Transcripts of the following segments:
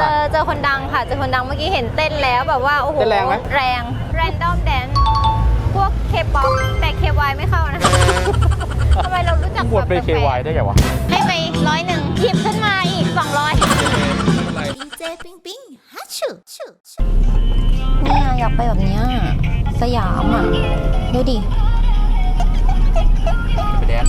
ครั้งเจอะอเจอคนดังค่ะเจอคนดังเมื่อกี้เห็นเต้นแล้วแบบว่าโอ้โหเต้นแรงไหม แรง random dance พวกเคป๊อปแต่ KY ไม่เข้านะ ทำไมเรารู้จักบวชเป็นแบบแปลกๆ KY ได้ไงวะ ให้ไปร้อยหนึ่งหยิบขึ้นมาอีก 200ดีเจปิงปิงฮัชชูชูชูเนี่ยอยากไปแบบเนี้ยสยามอะ ดูดิ ไปแดน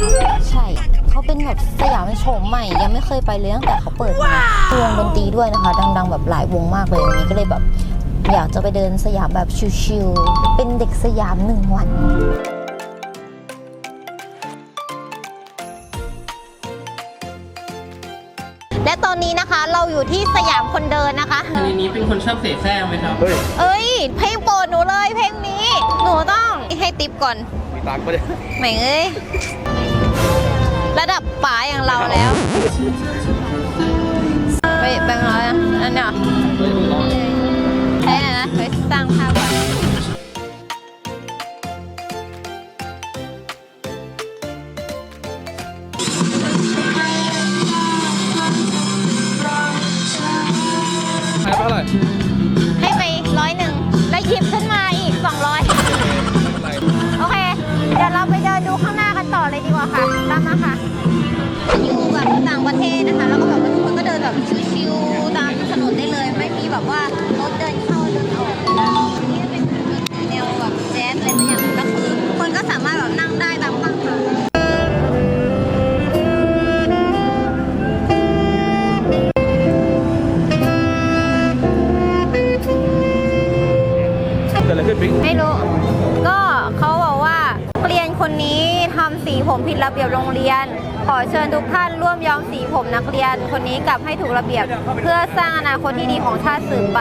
ใช่ เขาเป็นแบบสยามโฉมใหม่ ยังไม่เคยไปเลยตั้งแต่เขาเปิดมาวงดนตรีด้วยนะคะ ดัง ๆ แบบหลายวงมากเลยวันนี้ก็เลยแบบ อยากจะไปเดินสยามแบบชิลๆเป็นเด็กสยามหนึ่งวันและตอนนี้นะคะเราอยู่ที่สยามคนเดินนะคะ ในนี้เป็นคนชอบเสแสร้งไหมครับ เฮ้ย เอ้ย เพลงโปรดหนูเลยเพลงนี้ หนูต้องให้ติปก่อน มีตังค์ปะเนี่ย แหม่งเอ้ย ระดับป๋าอย่างเราแล้วไปแบงค์ร้อยอะอันเนี้ยใช่นะไปสร้างภาพก่อนให้เท่าไหร่ ผมผิดระเบียบโรงเรียน ขอเชิญทุกท่านร่วมย้อมสีผมนักเรียน คนนี้กลับให้ถูกระเบียบ เพื่อสร้างอนาคตที่ดีของชาติสืบไป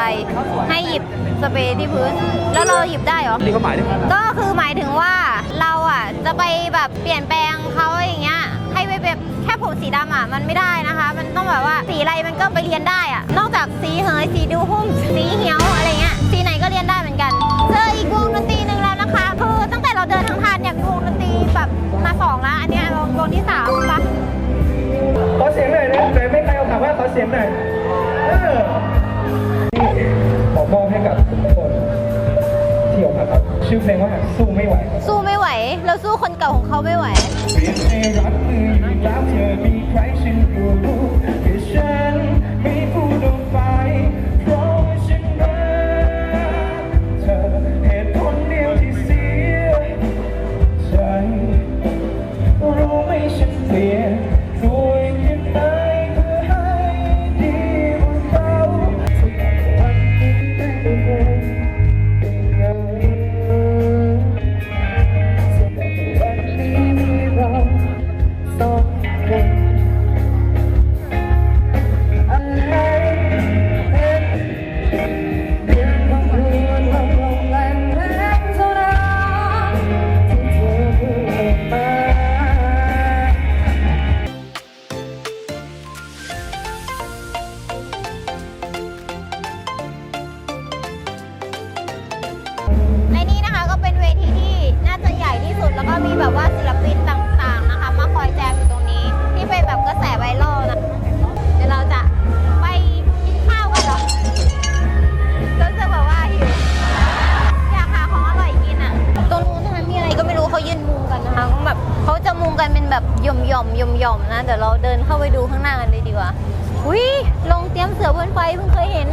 ให้หยิบสเปรย์ที่พื้น แล้วเราหยิบได้เหรอ นี่เขาหมายก็คือหมายถึงว่าเราอะจะไปแบบเปลี่ยนแปลงเขาอย่างเงี้ย ให้ไปแบบแค่ผมสีดำอะมันไม่ได้นะคะ มันต้องแบบว่าสีอะไรมันก็ไปเรียนได้อะ นอกจากสีเหยสีดูหุ้มสีเหียวอะไรเงี้ย สีไหนก็เรียนได้เหมือนกันเจออีกวงดนตรี วงวงที่สามปะขอเสียงหน่อยนะไหนไม่ใครเอาถามว่าขอเสียงหน่อยเออนี่ขอมอบให้กับทุกคนที่อกหักครับ ชื่อเพลงว่าสู้ไม่ไหวครับสู้ไม่ไหว เราสู้คนเก่าของเขาไม่ไหวเปลี่ยนให้รักมืออยู่แล้วเธอ เราเดินเข้าไปดูข้างหน้ากันเลยดีกว่าอุ้ยลงเตรียมเสือบนไฟเพิ่งเคยเห็น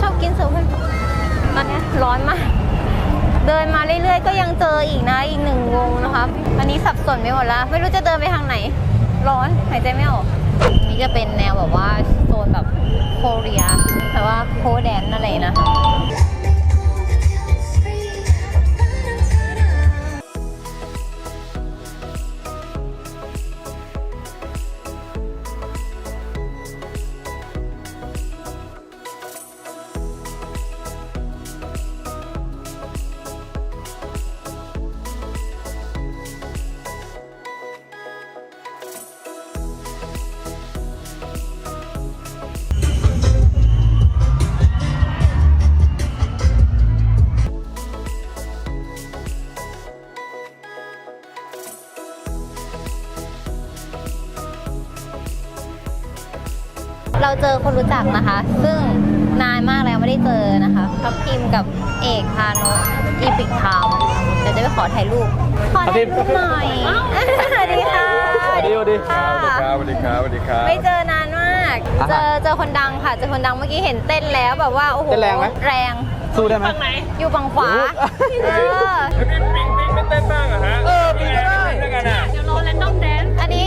ชอบกินเสือบนไฟตอนนี้ร้อนมาก เดินมาเรื่อยๆ ก็ยังเจออีกนะอีกหนึ่งวงนะคะอันนี้สับสนไปหมดแล้ว ไม่รู้จะเดินไปทางไหน ร้อนหายใจไม่ออกนี่จะเป็นแนวแบบว่าโซนแบบโคเรียแต่ว่าโคแดนอะไรนะคะ เราเจอคนรู้จักนะคะ ซึ่งนานมากแล้วไม่ได้เจอนะคะทับทิมกับเอกพานุอีพิกไทม์เดี๋ยวจะไปขอถ่ายรูป ขอถ่ายรูปหน่อยสวัสดีค่ะสวัสดีสวัสดีค่ะสวัสดีครับสวัสดีครับไม่เจอนานมากอะเจอเจอคนดังค่ะเจอคนดังเมื่อกี้เห็นเต้นแล้วแบบว่าโอ้โหเต้นแรงไหมแรงสู้ได้ไหมอยู่ฝั่งขวาเออปิงปิงไม่เต้นบ้างเหรอฮะเออปิงก็ได้เต้นกันอะอันนี้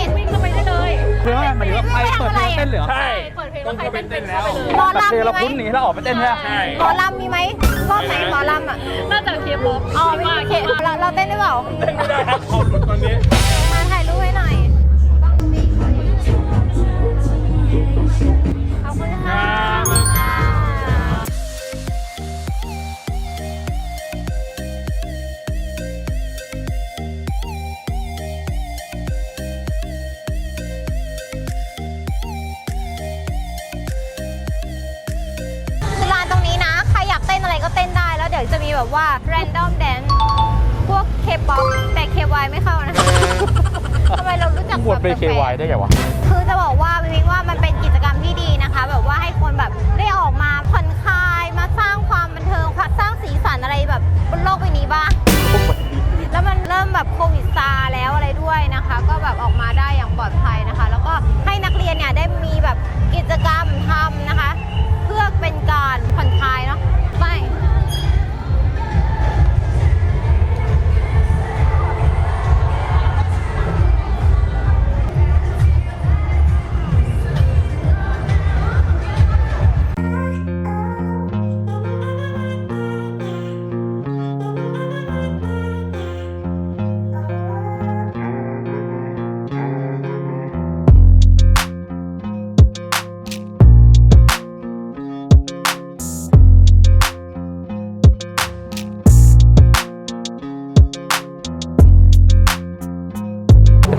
คือว่าหมายถึงว่าใครเปิดเพลงเต้นเลยเหรอใช่ ต้องเข้าไปเต้นแล้วหมอแต่ลำเพลมีงเราไหมคุ้นหนีเราออกไปเต้นใช่ไหมใช่ หมอลำมีไหมรอบไหนหมอลำอะน่าจะเคป๊อปอ๋อไม่มีเคเราเราเต้นได้เปล่า เต้นไม่ได้ครับขอบคุณตอนนี้ี๋ยวจะมีแบบว่า random dance พวกเคป๊อปแต่เ KY ไม่เข้านะทำไมเรารู้จักแบวชไป KY ได้ไงวะ คือจะบอกว่าพิงว่ามันเป็นกิจกรรมที่ดีนะคะ แบบว่าให้คนแบบได้ออกมาผ่อนคลายมาสร้างความบันเทิงสร้างสีสันอะไรแบบบนโลกใบนี้บ้างแล้วมันเริ่มแบบโควิดซาแล้วอะไรด้วยนะคะ ก็แบบออกมา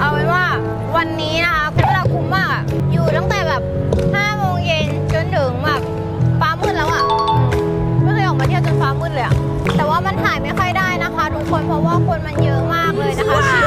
เอาเป็นว่าวันนี้นะคะเวลาคุ้มมากอะอยู่ตั้งแต่แบบ5โมงเย็นจนถึงแบบฟ้ามืดแล้วอะไม่เคยออกมาเที่ยวจนฟ้ามืดเลยอะแต่ว่ามันถ่ายไม่ค่อยได้นะคะ ทุกคนเพราะว่าคนมันเยอะมากเลยนะคะ